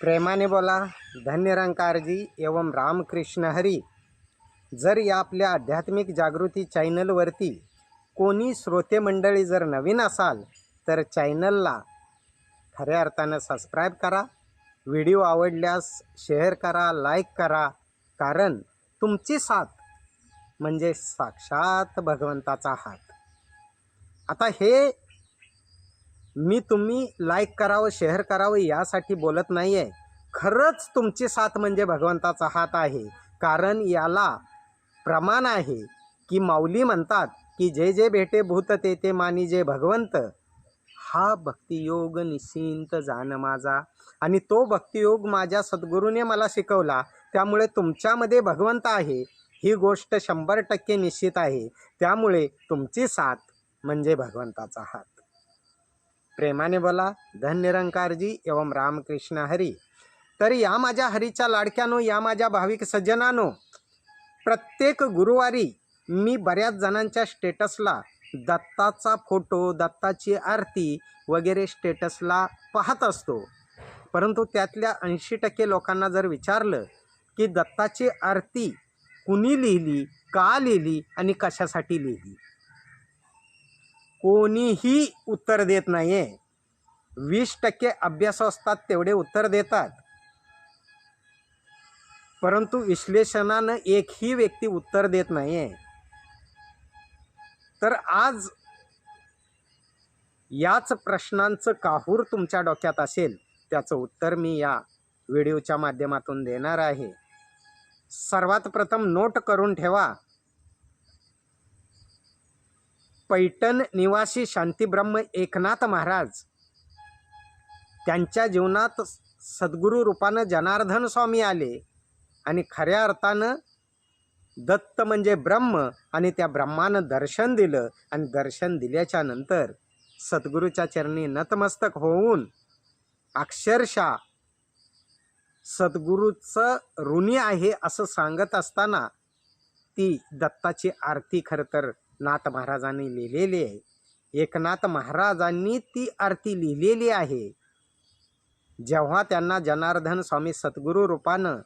प्रेमाने बोला धन्य रंकारजी एवं रामकृष्ण हरी. जर या आपल्या आध्यात्मिक जागृती चॅनलवरती कोणी श्रोते मंडळी जर नवीन असाल तर चॅनलला खऱ्या अर्थानं सबस्क्राईब करा व्हिडिओ आवडल्यास शेअर करा लाईक करा कारण तुमची साथ म्हणजे साक्षात भगवंताचा हात. आता हे मी तुम्ही लाईक करावं शेअर करावं यासाठी बोलत नाही आहे खरंच तुमची साथ म्हणजे भगवंताचा हात आहे. कारण याला प्रमाण आहे की माऊली म्हणतात की जे जे भेटे भूत ते ते मानी जे भगवंत. हा भक्तियोग निश्चिंत जाण माझा. आणि तो भक्तियोग माझ्या सद्गुरूने मला शिकवला. त्यामुळे तुमच्यामध्ये भगवंत आहे. ही गोष्ट शंभर टक्के निश्चित आहे. त्यामुळे तुमची साथ म्हणजे भगवंताचा हात. प्रेमाने बोला धन्यरंकारजी एवं रामकृष्ण हरी. तर या माझ्या हरीच्या लाडक्यानो या माझ्या भाविक सज्जनानो प्रत्येक गुरुवारी मी बऱ्याच जणांच्या स्टेटसला दत्ताचा फोटो दत्ताची आरती वगैरे स्टेटसला पाहत असतो. परंतु त्यातल्या ऐंशी टक्के लोकांना जर विचारलं की दत्ताची आरती कुणी लिहिली का लिहिली आणि कशासाठी लिहिली? कोणीही उत्तर देत नाही आहे वीस टक्के अभ्यास असतात तेवढे उत्तर देतात. परंतु विश्लेषणानं एकही व्यक्ती उत्तर देत नाही आहे तर आज याच प्रश्नांचं काहूर तुमच्या डोक्यात असेल? त्याचं उत्तर मी या व्हिडिओच्या माध्यमातून देणार आहे. सर्वात प्रथम नोट करून ठेवा. पैठण निवासी शांतीब्रह्म एकनाथ महाराज. त्यांच्या जीवनात सद्गुरू रूपानं जनार्दन स्वामी आले आणि खऱ्या अर्थानं दत्त म्हणजे ब्रह्म आणि त्या ब्रह्मानं दर्शन दिलं आणि दर्शन दिल्याच्या नंतर सद्गुरूच्या चरणी नतमस्तक होऊन अक्षरशः सद्गुरूचं ऋणी आहे असं सांगत असताना ती दत्ताची आरती खरं तर नाथ महाराजांनी लिहिलेली आहे. एकनाथ महाराजांनी ती आरती लिहिलेली आहे. जेव्हा त्यांना जनार्दन स्वामी सद्गुरू रूपानं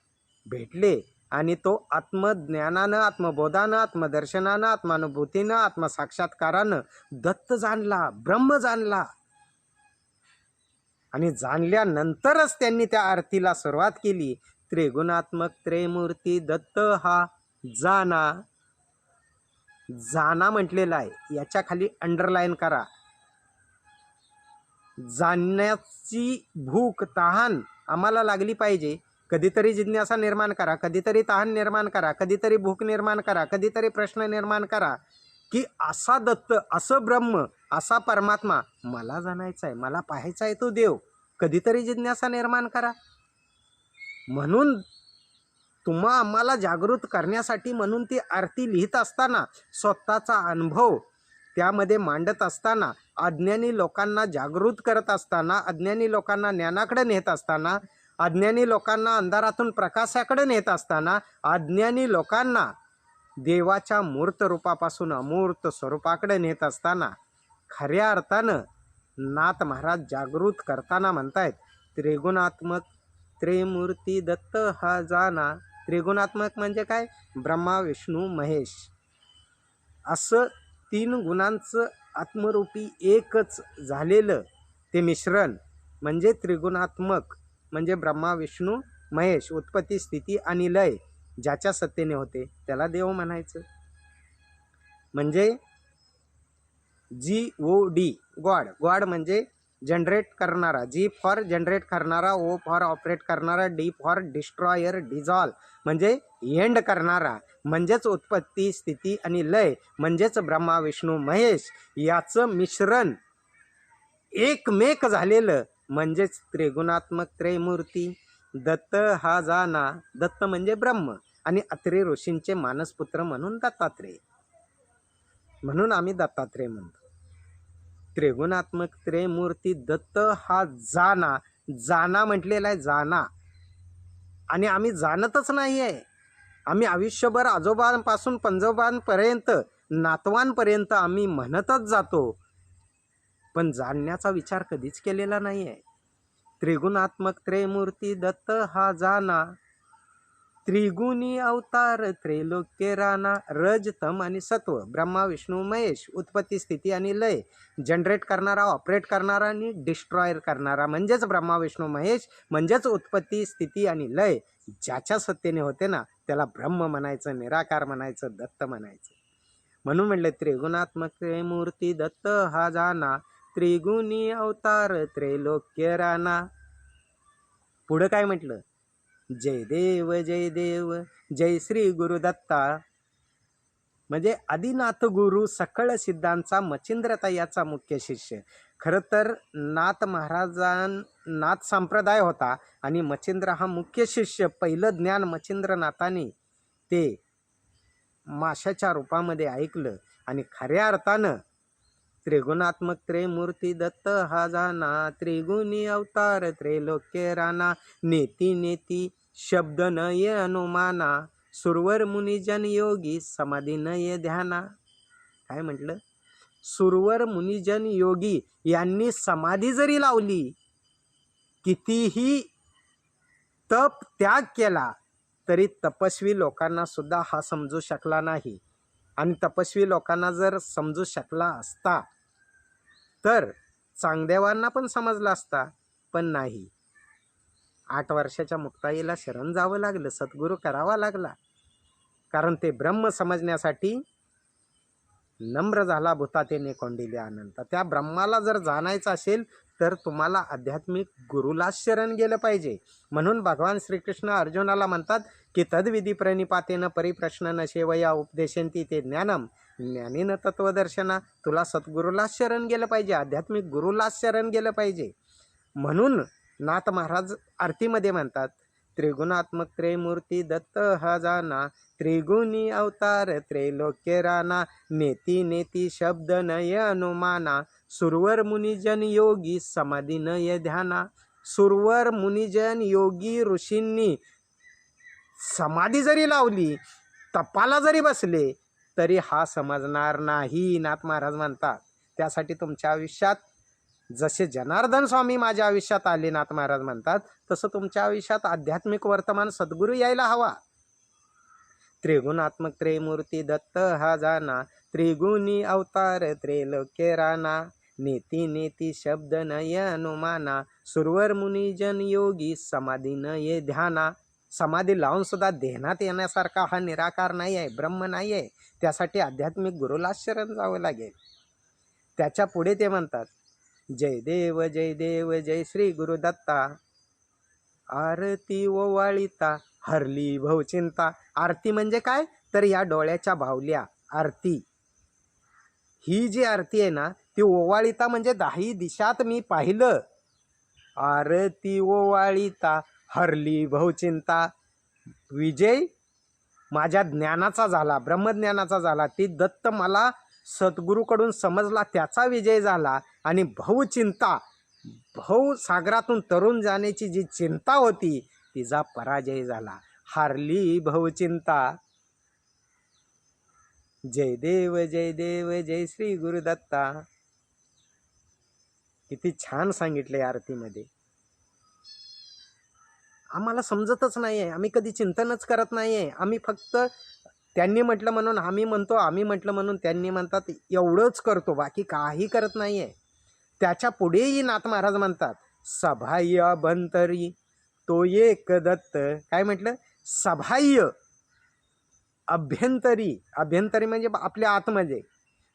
भेटले आणि तो आत्मज्ञानानं आत्मबोधानं आत्मदर्शनानं आत्मानुभूतीनं आत्मसाक्षात्कारानं दत्त जाणला ब्रह्म जाणला आणि जाणल्यानंतरच त्यांनी त्या आरतीला सुरुवात केली. त्रिगुणात्मक त्रेमूर्ती दत्त हा जाना जाना म्हटलेला आहे. याच्या खाली अंडरलाईन करा. जाणण्याची भूक तहान आम्हाला लागली पाहिजे. कधीतरी जिज्ञासा निर्माण करा कधीतरी तहान निर्माण करा कधीतरी भूक निर्माण करा कधीतरी प्रश्न निर्माण करा की असा दत्त असं ब्रह्म असा परमात्मा मला जाणायचा आहे मला पाहायचा आहे तो देव. कधीतरी जिज्ञासा निर्माण करा. म्हणून तुम्हा आम्हाला जागृत करण्यासाठी म्हणून ती आरती लिहित असताना स्वतःचा अनुभव त्यामध्ये मांडत असताना अज्ञानी लोकांना जागृत करत असताना अज्ञानी लोकांना ज्ञानाकडे नेत असताना अज्ञानी लोकांना अंधारातून प्रकाशाकडे नेत असताना अज्ञानी लोकांना देवाच्या मूर्त रूपापासून अमूर्त स्वरूपाकडे नेत असताना खऱ्या अर्थानं नाथ महाराज जागृत करताना म्हणतायत त्रिगुणात्मक त्रिमूर्ती दत्त हा जाना त्रिगुणात्मक म्हणजे काय? ब्रह्मा विष्णू महेश. असं तीन गुणांचं आत्मरूपी एकच झालेलं ते मिश्रण म्हणजे त्रिगुणात्मक म्हणजे ब्रह्मा विष्णू महेश उत्पत्ती स्थिती आणि लय ज्याच्या सत्तेने होते. त्याला देव म्हणायचं. म्हणजे G O D God. God म्हणजे जनरेट करणारा जी फॉर जनरेट करणारा ओ फॉर ऑपरेट करणारा डी फॉर डिस्ट्रॉयर डिझॉल्व म्हणजे एंड करणारा म्हणजेच उत्पत्ती स्थिती आणि लय म्हणजेच ब्रह्मा विष्णू महेश याचं मिश्रण एकमेक झालेलं म्हणजेच त्रिगुणात्मक त्रयमूर्ती दत्त हा जाना दत्त म्हणजे ब्रह्म आणि अत्रे ऋषींचे मानसपुत्र म्हणून दत्तात्रेय. म्हणून आम्ही दत्तात्रेय म्हणतो. त्रिगुणात्मक त्रयमूर्ती दत्त हा जाना. जाना म्हटलेला आहे जाना. आणि आम्ही जाणतच नाही आहे आम्ही आयुष्यभर आजोबांपासून पंजोबांपर्यंत नातवांपर्यंत आम्ही म्हणतच जातो. पण जाणण्याचा विचार कधीच केलेला नाही आहे त्रिगुणात्मक त्रयमूर्ती दत्त हा जाना. त्रिगुणी अवतार त्रैलोक्य राणा रज तम आणि सत्व ब्रह्मा विष्णू महेश उत्पत्ती स्थिती आणि लय. जनरेट करणारा ऑपरेट करणारा आणि डिस्ट्रॉयर करणारा म्हणजेच ब्रह्मा विष्णू महेश म्हणजेच उत्पत्ती स्थिती आणि लय. ज्याच्या सत्तेने होते ना त्याला ब्रह्म म्हणायचं निराकार म्हणायचं दत्त म्हणायचं. म्हणून म्हटलं त्रिगुणात्मक मूर्ती दत्त हा जाना त्रिगुणी अवतार त्रैलोक्य राणा. पुढं काय म्हटलं? जय देव जय देव जय श्री गुरुदत्ता म्हणजे आदिनाथ गुरु सकळ सिद्धांचा मच्छिंद्रता याचा मुख्य शिष्य. खरं तर नाथ महाराजां नाथ संप्रदाय होता आणि मच्छिंद्र हा मुख्य शिष्य. पहिलं ज्ञान मच्छिंद्रनाथाने ते माशाच्या रूपामध्ये ऐकलं आणि खऱ्या अर्थानं त्रिगुणात्मक त्रेमूर्ती दत्त हा जाना त्रिगुणी अवतार त्रैलोक्य राणा. नेती नेती शब्द न ये अनुमाना. सुरवर मुनिजन योगी समाधी न ये ध्याना. काय म्हटलं? सुरवर मुनिजन योगी यांनी समाधी जरी लावली कितीही तप त्याग केला तरी तपस्वी लोकांना सुद्धा हा समजू शकला नाही. आणि तपस्वी लोकांना जर समजू शकला असता तर चांगदेवांना पण समजला असता पण नाही. आठ वर्षाच्या मुक्ताईला शरण जावं लागलं सद्गुरू करावा लागला. कारण ते ब्रह्म समजण्यासाठी नम्र झाला भूतातेने कोंडिले अनंत. त्या ब्रह्माला जर जाणायचं असेल तर तुम्हाला आध्यात्मिक गुरुला शरण गेलं पाहिजे. म्हणून भगवान श्रीकृष्ण अर्जुनाला म्हणतात की तद्विधी प्रणिपातेनं परिप्रश्न न शेवया उपदेशंती ते ज्ञानम. ज्ञानीनं तत्वदर्शना तुला सद्गुरूला शरण गेलं पाहिजे आध्यात्मिक गुरुला शरण गेलं पाहिजे. म्हणून नाथ महाराज आरतीमध्ये म्हणतात त्रिगुणात्मक त्रयमूर्ती दत्त हजाना त्रिगुणी अवतार त्रैलोक्य राणा नेती नेती शब्द नय अनुमाना सुरवर मुनिजन योगी समाधी नय ध्याना सुरवर मुनिजन योगी ऋषींनी समाधी जरी लावली तपाला जरी बसले तरी हा समजणार नाही नाथ महाराज म्हणतात. त्यासाठी तुमच्या आयुष्यात जसे जनार्दन स्वामी माझ्या आयुष्यात आले नाथ महाराज म्हणतात तसं तुमच्या आयुष्यात आध्यात्मिक वर्तमान सद्गुरू यायला हवा. त्रिगुणात्मक त्रिमूर्ती दत्त हा जाना त्रिगुणी अवतार त्रेलोके राणा. नेती नेती शब्द नय अनुमाना सुरवर मुनिजन योगी समाधी न ये ध्याना. समाधी लावून सुद्धा येण्यासारखा हा निराकार नाही आहे ब्रह्म नाही आहे. त्यासाठी आध्यात्मिक गुरुला शरण जावं लागेल. त्याच्या पुढे ते म्हणतात जय देव जय देव जय श्री गुरुदत्ता आरती ओवाळीता हरली भवचिंता आरती म्हणजे काय? तर या डोळ्याच्या भावल्या आरती. ही जी आरती आहे ना ती ओवाळीता म्हणजे दाही दिशात मी पाहिलं. आरती ओवाळीता हरली भवचिंता विजय माझ्या ज्ञानाचा झाला ब्रह्मज्ञानाचा झाला. ती दत्त मला सद्गुरूकडून समजला त्याचा विजय झाला. आणि भाऊचिंता भाऊ सागरातून तरुण जाण्याची जी चिंता होती तिचा पराजय झाला. हारली भाऊचिंता जय देव जय देव जय श्री गुरुदत्ता. किती छान सांगितले आरतीमध्ये. आम्हाला समजतच नाही आहे आम्ही कधी चिंतनच करत नाही आहे आम्ही फक्त त्यांनी म्हटलं म्हणून आम्ही म्हणतो आम्ही म्हटलं म्हणून त्यांनी म्हणतात एवढंच करतो बाकी काही करत नाही आहे त्याच्या पुढेही नाथ महाराज म्हणतात सभाय्य बंतरी तो एक दत्त. काय म्हटलं? सभाय्य अभ्यंतरी. अभ्यंतरी म्हणजे आपल्या आतमध्ये.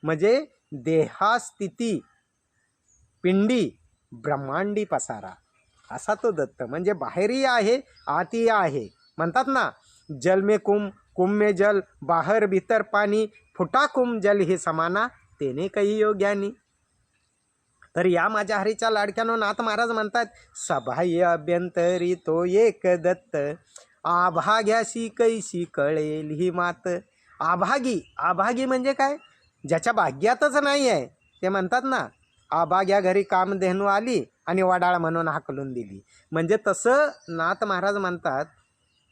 म्हणजे देहास्थिती पिंडी ब्रह्मांडी पसारा. असा तो दत्त. म्हणजे बाहेरही आहे आतही आहे. म्हणतात ना जल में कुम कुम जल बाहेर भीतर पाणी फुटा कुम जल हे समाना तेने काही योग्यानी तर या माझ्या हरीच्या लाडक्यानो नाथ महाराज म्हणतात सभाय अभ्यंतरी तो एक दत्त. आभाग्याशी कैशी कळेल ही मात. आभागी आभागी म्हणजे काय? ज्याच्या भाग्यातच नाही आहे ते म्हणतात ना आभाग्या घरी कामधेनू आली आणि वडाळ म्हणून हाकलून दिली. म्हणजे तसं नाथ महाराज म्हणतात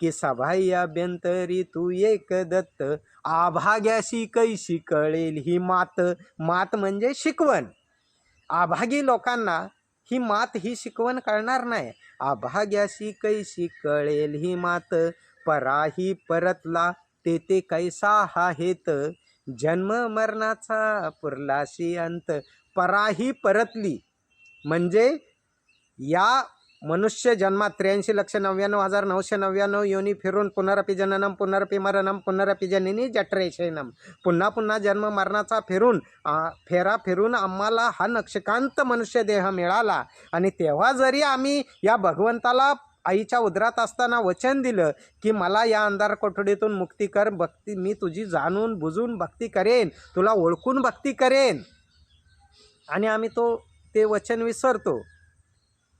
की सभाया बेंतरी तू एक दत्त आभाग्याशी कैशी कळेल ही मात. मात म्हणजे शिकवण. आभागी लोकांना ही मात ही शिकवण कळणार नाही. अभाग्याशी कैशी कळेल ही मात पराही परतला ते ते कैसा हा हेत जन्म मरणाचा पुरलाशी अंत पराही परतली. म्हणजे या मनुष्य जन्मात त्र्याऐंशी लक्ष नव्याण्णव हजार नऊशे नव्याण्णव योनी फिरून पुनरपी जननम पुनरपी मरणम पुनरपी जननी जठरेशनम. पुन्हा पुन्हा जन्म मरणाचा फिरून फेरा फिरून आम्हाला हा नक्षकांत मनुष्य देह मिळाला. आणि तेव्हा जरी आम्ही या भगवंताला आईच्या उदरात असताना वचन दिलं की मला या अंधार कोठडीतून मुक्ती कर भक्ती मी तुझी जाणून बुजून भक्ती करेन तुला ओळखून भक्ती करेन. आणि आम्ही तो ते वचन विसरतो.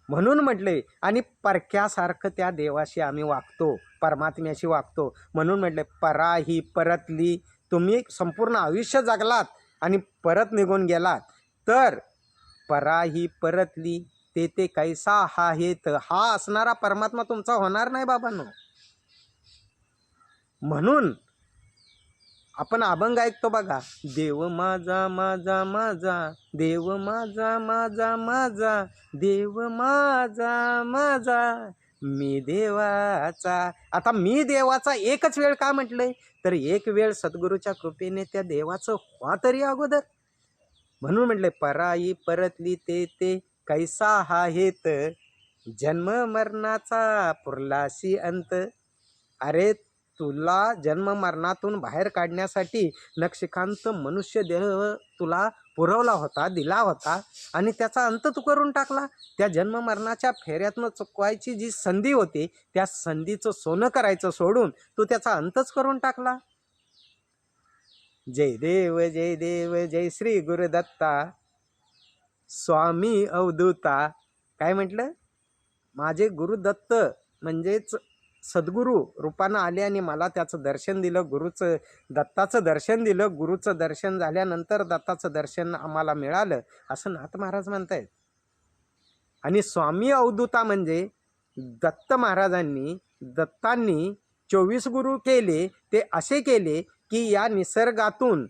म्हणून म्हटले आणि परक्यासारखं त्या देवाशी आम्ही वागतो परमात्म्याशी वागतो. म्हणून म्हटले परा ही परतली तुम्ही संपूर्ण आयुष्य जगलात आणि परत निघून गेलात. तर परा ही परतली ते ते कैसा हा हेत हा असणारा परमात्मा तुमचा होणार नाही बाबांनो. म्हणून आपण अभंग ऐकतो बघा. देव माझा माझा माझा देव माझा माझा माझा देव माझा माझा मी देवाचा. आता मी देवाचा एकच वेळ का म्हटलंय? तर एक वेळ सद्गुरूच्या कृपेने त्या देवाचं व्हा तरी अगोदर. म्हणून म्हटले पराई परतली ते ते कैसा हा हेत? जन्म मरणाचा पुरलाशी अंत. अरे तुला जन्म मरणातून बाहेर काढण्यासाठी नक्षिकांत मनुष्य देह तुला पुरवला होता दिला होता. आणि त्याचा अंत तू करून टाकला. त्या जन्म मरणाच्या फेऱ्यातनं चुकवायची जी संधी होती त्या संधीचं सोनं करायचं सोडून तू त्याचा अंतच करून टाकला. जय देव जय देव जय श्री गुरुदत्ता. स्वामी अवधूता. काय म्हटलं? माझे गुरुदत्त म्हणजेच सद्गुरू रूपानं आले आणि मला त्याचं दर्शन दिलं गुरुचं दत्ताचं दर्शन दिलं. गुरुचं दर्शन झाल्यानंतर दत्ताचं दर्शन आम्हाला मिळालं असं नाथ महाराज म्हणतायत. आणि स्वामी अवधूता म्हणजे दत्त महाराजांनी दत्तांनी चोवीस गुरु केले ते असे केले की या निसर्गातून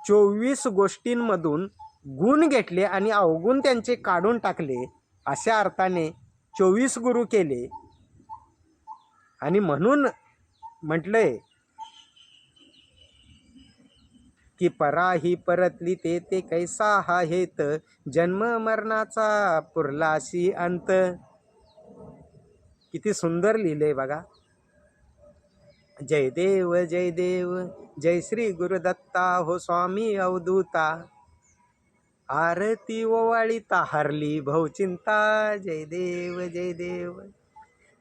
चोवीस गोष्टींमधून गुण घेतले आणि अवगुण त्यांचे काढून टाकले. अशा अर्थाने चोवीस गुरु केले. आणि म्हणून म्हटलंय की परा ही परतली ते ते कैसा हा हेत? जन्म मरणाचा पुरलाशी अंत. किती सुंदर लिहिलंय बघा. जय देव जय देव जय श्री गुरुदत्ता हो स्वामी अवधूता. आरती ओवाळीता हरली भाऊचिंता जय देव जय देव.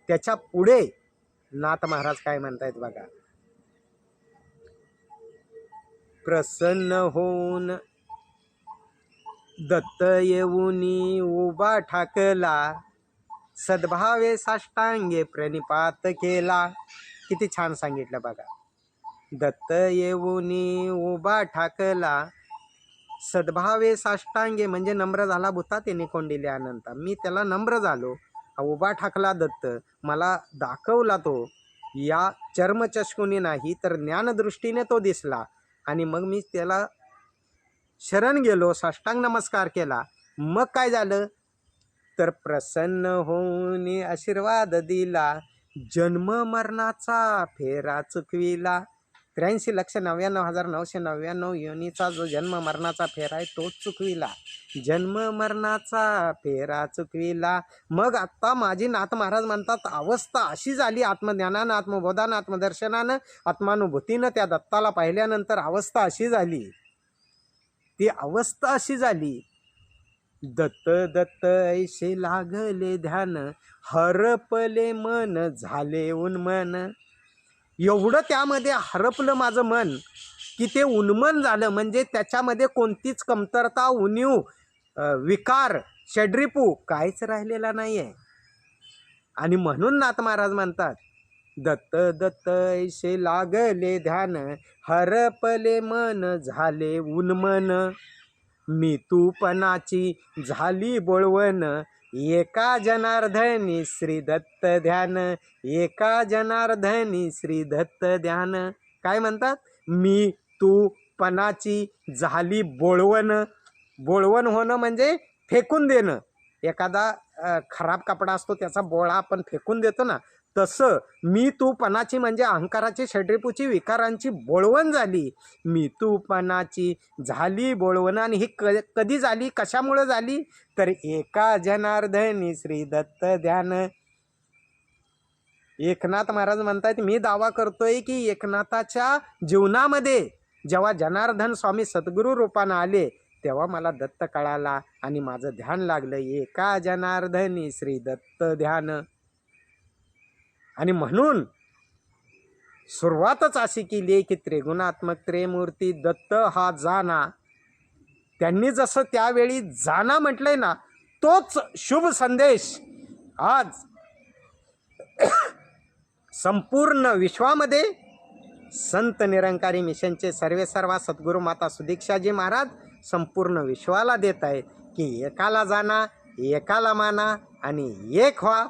त्याच्या पुढे नाथ महाराज काय म्हणतायत बघा. प्रसन्न होऊन दत्त येऊनी उभा ठाकला सद्भावे साष्टांगे प्रणिपात केला. किती छान सांगितलं बघा. दत्त येऊनी उभा ठाकला सद्भावे साष्टांगे म्हणजे नम्र झाला भूता त्याने निकोंडिले अनंता. मी त्याला नम्र झालो. उभा ठाकला दत्त. मला दाखवला तो. या चर्मचष्कुनी नाही तर ज्ञानदृष्टीने तो दिसला. आणि मग मी त्याला शरण गेलो साष्टांग नमस्कार केला. मग काय झालं? तर प्रसन्न होऊन आशीर्वाद दिला. जन्म मरणाचा फेरा चुकविला. त्र्याऐंशी लक्ष नव्याण्णव हजार नऊशे नव्याण्णव योनीचा जो जन्म मरणाचा फेरा आहे तोच चुकविला. जन्म मरणाचा फेरा चुकविला. मग आत्ता माझी नाथ महाराज म्हणतात अवस्था अशी झाली आत्मज्ञानानं आत्मबोधानं आत्मदर्शनानं आत्मानुभूतीनं त्या दत्ताला पाहिल्यानंतर अवस्था अशी झाली. ती अवस्था अशी झाली. दत्त दत्त ऐशी लागले ध्यान हरपले मन झाले उन्मन. एवढं त्यामध्ये हरपलं माझं मन की ते उन्मन झालं. म्हणजे त्याच्यामध्ये कोणतीच कमतरता उणीव विकार षड्रिपू काहीच राहिलेला नाही आहे आणि म्हणून नाथ महाराज म्हणतात दत्त दत्त ऐसे लागले ध्यान हरपले मन झाले उन्मन. मी तूपणाची झाली बोळवण एका जनार्दनी श्री दत्त ध्यान एका जनार्दनी श्री दत्त ध्यान. काय म्हणतात? मी तू पणाची झाली बोळवण. बोळवण होणं म्हणजे फेकून देणं. एखादा खराब कपडा असतो त्याचा बोळा आपण फेकून देतो ना तसं मी तूपणाची म्हणजे अहंकाराची षड्रिपूची विकारांची बोळवण झाली. मी तूपणाची झाली बोळवण आणि ही क कधी झाली? कशामुळं झाली? तर एका जनार्दनी श्री दत्त ध्यान. एकनाथ महाराज म्हणतात मी दावा करतोय की एकनाथाच्या जीवनामध्ये जेव्हा जनार्दन स्वामी सद्गुरू रूपानं आले तेव्हा मला दत्त कळाला आणि माझं ध्यान लागलं. एका जनार्दनी श्री दत्त ध्यान. आणि म्हणून सुरुवातच अशी केली आहे की त्रिगुणात्मक त्रिमूर्ती दत्त हा जाना. त्यांनी जसं त्यावेळी जाना म्हटलंय ना तोच शुभ संदेश आज संपूर्ण विश्वामध्ये संत निरंकारी मिशनचे सर्वे सर्वा सद्गुरू माता सुदीक्षाजी महाराज संपूर्ण विश्वाला देत आहेत की एकाला जाणा एकाला माना आणि एक व्हा.